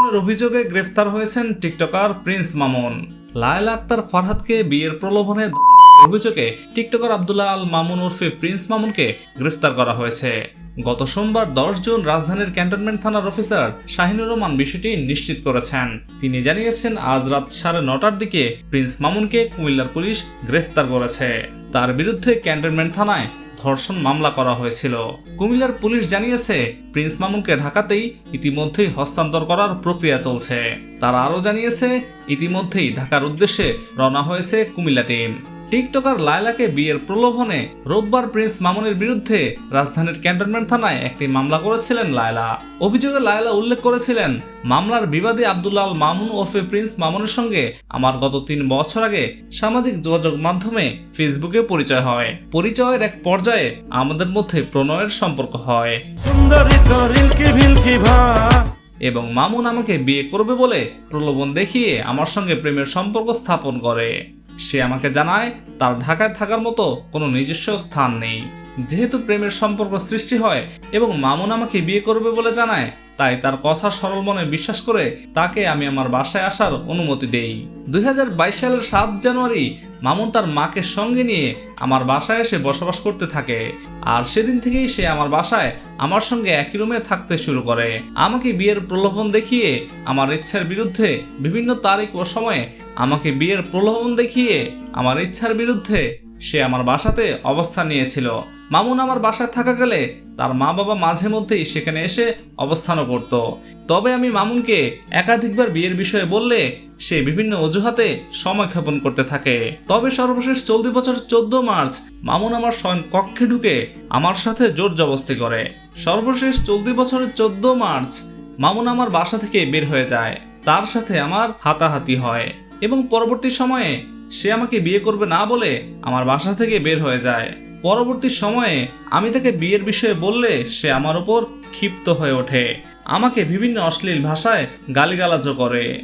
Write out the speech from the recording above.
ধর্ষণের অভিযোগে গ্রেফতার হয়েছেন টিকটকার প্রিন্স মামুন। লায়লা আক্তার ফারহাদকে বিয়ের প্রলোভনে অভিযোগে টিকটকার আব্দুল্লাহ আল মামুন ওরফে প্রিন্স মামুনকে গ্রেফতার করা হয়েছে। গত সোমবার দশ জুন রাজধানীর ক্যান্টনমেন্ট থানার অফিসার শাহিনুর রহমান বিষয়টি নিশ্চিত করেছেন। তিনি জানিয়েছেন, আজ রাত সাড়ে নটার দিকে প্রিন্স মামুনকে কুমিল্লার পুলিশ গ্রেফতার করেছে। তার বিরুদ্ধে ক্যান্টনমেন্ট থানায় ধর্ষণ মামলা করা হয়েছিল। কুমিল্লার পুলিশ জানিয়েছে, প্রিন্স মামুনকে ঢাকাতেই ইতিমধ্যেই হস্তান্তর করার প্রক্রিয়া চলছে। তারা আরও জানিয়েছে, ইতিমধ্যেই ঢাকার উদ্দেশ্যে রওনা হয়েছে কুমিল্লা টিম। টিকটকার লায়লাকে বিয়ের প্রলোভনে রোববার প্রিন্স মামুনের বিরুদ্ধে রাজধানীর ক্যান্টনমেন্ট থানায় একটি মামলা করেছিলেন লায়লা। অভিযোগে লায়লা উল্লেখ করেছিলেন মামলার বিবাদী আব্দুল্লাহ আল মামুন ওরফে প্রিন্স মামুনের সঙ্গে আমার গত তিন বছর আগে সামাজিক যোগাযোগ মাধ্যমে ফেসবুকে পরিচয় হয়। পরিচয়ের এক পর্যায়ে আমাদের মধ্যে প্রণয়ের সম্পর্ক হয়। এবং মামুন আমাকে বিয়ে করবে বলে প্রলোভন দেখিয়ে আমার সঙ্গে প্রেমের সম্পর্ক স্থাপন করে। সে আমাকে জানায়, তার ঢাকায় থাকার মতো কোনো নিজস্ব স্থান নেই। যেহেতু প্রেমের সম্পর্ক সৃষ্টি হয় এবং মামুন আমাকে বিয়ে করবে বলে জানায়, তাই তার কথা সরল মনে বিশ্বাস করে তাকে আমি আমার বাসায় আসার অনুমতি দেই। দুই হাজার বাইশ সালের সাত জানুয়ারি মামুন তার মাকে সঙ্গে নিয়ে আমার বাসায় এসে বসবাস করতে থাকে। আর সেদিন থেকেই সে আমার বাসায় আমার সঙ্গে একই রুমে থাকতে শুরু করে। আমাকে বিয়ের প্রলোভন দেখিয়ে আমার ইচ্ছার বিরুদ্ধে বিভিন্ন তারিখ ও সময়ে আমাকে বিয়ের প্রলোভন দেখিয়ে আমার ইচ্ছার বিরুদ্ধে সে আমার বাসাতে অবস্থান নিয়েছিল। মামুন আমার বাসায় থাকা গেলে তার মা বাবা মাঝে মধ্যেই সেখানে এসে অবস্থানও করত। তবে আমি মামুনকে একাধিকবার বিয়ের বিষয়ে বললে সে বিভিন্ন অজুহাতে সময় ক্ষেপণ করতে থাকে। তবে সর্বশেষ চলতি বছর চোদ্দ মার্চ মামুন আমার স্বয়ং কক্ষে ঢুকে আমার সাথে জোর জবস্তি করে। সর্বশেষ চলতি বছরের চোদ্দ মার্চ মামুন আমার বাসা থেকে বের হয়ে যায়। তার সাথে আমার হাতাহাতি হয় এবং পরবর্তী সময়ে সে আমাকে বিয়ে করবে না বলে আমার বাসা থেকে বের হয়ে যায়। পরবর্তী সময়ে আমি তাকে বিয়ের বিষয়ে বললে সে আমার ওপর ক্ষিপ্ত হয়ে ওঠে। আমাকে বিভিন্ন অশ্লীল ভাষায় গালিগালাজও করে।